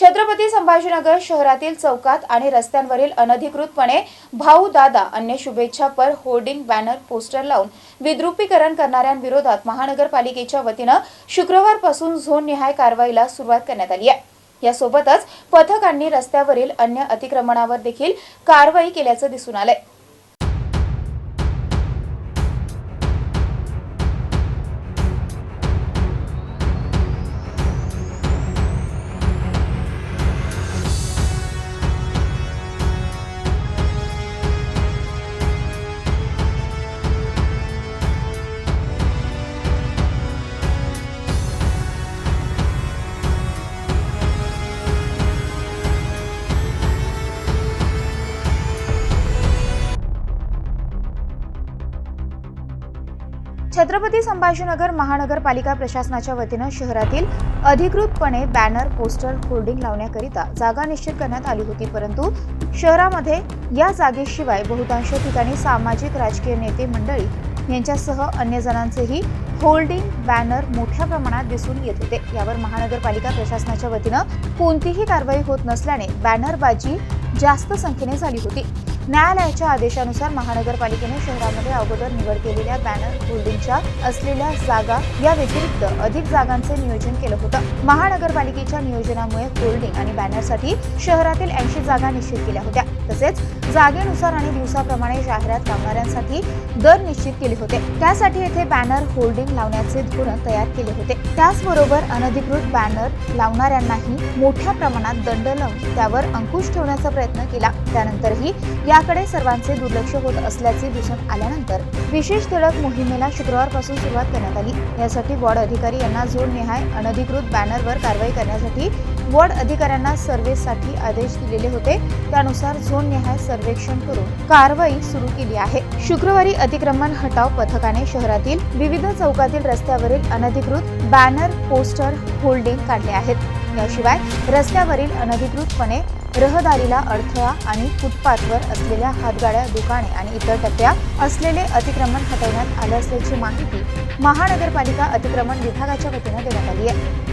छत्रपती संभाजीनगर शहरातील चौकात आणि रस्त्यांवरील अनधिकृतपणे भाऊ दादा अन्य शुभेच्छापर होर्डिंग बॅनर पोस्टर लावून विद्रुपीकरण करणाऱ्यांविरोधात महानगरपालिकेच्या वतीनं शुक्रवारपासून झोननिहाय कारवाईला सुरुवात करण्यात आली आहे. यासोबतच पथकांनी रस्त्यावरील अन्य अतिक्रमणावर देखील कारवाई केल्याचं दिसून आलंय. छत्रपती संभाजीनगर महानगरपालिका प्रशासनाच्या वतीनं शहरातील अधिकृतपणे बॅनर पोस्टर होर्डिंग लावण्याकरिता जागा निश्चित करण्यात आली होती परंतु शहरामध्ये या जागेशिवाय बहुतांश ठिकाणी सामाजिक राजकीय नेते मंडळी यांच्यासह अन्य जणांचेही होल्डिंग बॅनर मोठ्या प्रमाणात दिसून येत होते. यावर महानगरपालिका प्रशासनाच्या वतीनं कोणतीही कारवाई होत नसल्याने बॅनरबाजी जास्त संख्येने झाली होती. न्यायालयाच्या आदेशानुसार महानगरपालिकेने शहरामध्ये अगोदर निवड केलेल्या बॅनर होल्डिंगच्या असलेल्या जागा या व्यतिरिक्त अधिक जागांचे नियोजन केलं होतं. महानगरपालिकेच्या नियोजनामुळे होल्डिंग आणि बॅनरसाठी शहरातील ऐंशी जागा निश्चित केल्या होत्या. तसेच जागेनुसार आणि दिवसाप्रमाणे जाहिरात लावणाऱ्यांसाठी दर निश्चित केले होते. त्यासाठी येथे बॅनर होल्डिंग लावण्याचे धोरण तयार केले होते. त्याचबरोबर अनधिकृत बॅनर लावणाऱ्यांनाही मोठ्या प्रमाणात दंड लावून त्यावर अंकुश ठेवण्याचा प्रयत्न केला. त्यानंतरही याकडे सर्वांचे दुर्लक्ष होत असल्याचे दिसून आल्यानंतर विशेष धडक मोहिमेला शुक्रवारपासून सुरुवात करण्यात आली. यासाठी वॉर्ड अधिकारी यांना झोन निहाय अनधिकृत बॅनरवर कारवाई करण्यासाठी वॉर्ड अधिकाऱ्यांना सर्व्हेसाठी आदेश दिलेले होते. त्यानुसार झोन निहाय सर्वेक्षण करून कारवाई सुरू केली आहे. शुक्रवारी अतिक्रमण हटाव पथकाने शहरातील विविध चौकातील रस्त्यावरील अनधिकृत बॅनर पोस्टर होल्डिंग काढले आहेत. याशिवाय रस्त्यावरील अनधिकृतपणे रहदारीला अडथळा आणि फुटपाथवर असलेल्या हातगाड्या दुकाने आणि इतर टप्प्या असलेले अतिक्रमण हटवण्यात आले असल्याची माहिती महानगरपालिका अतिक्रमण विभागाच्या वतीनं देण्यात आली आहे.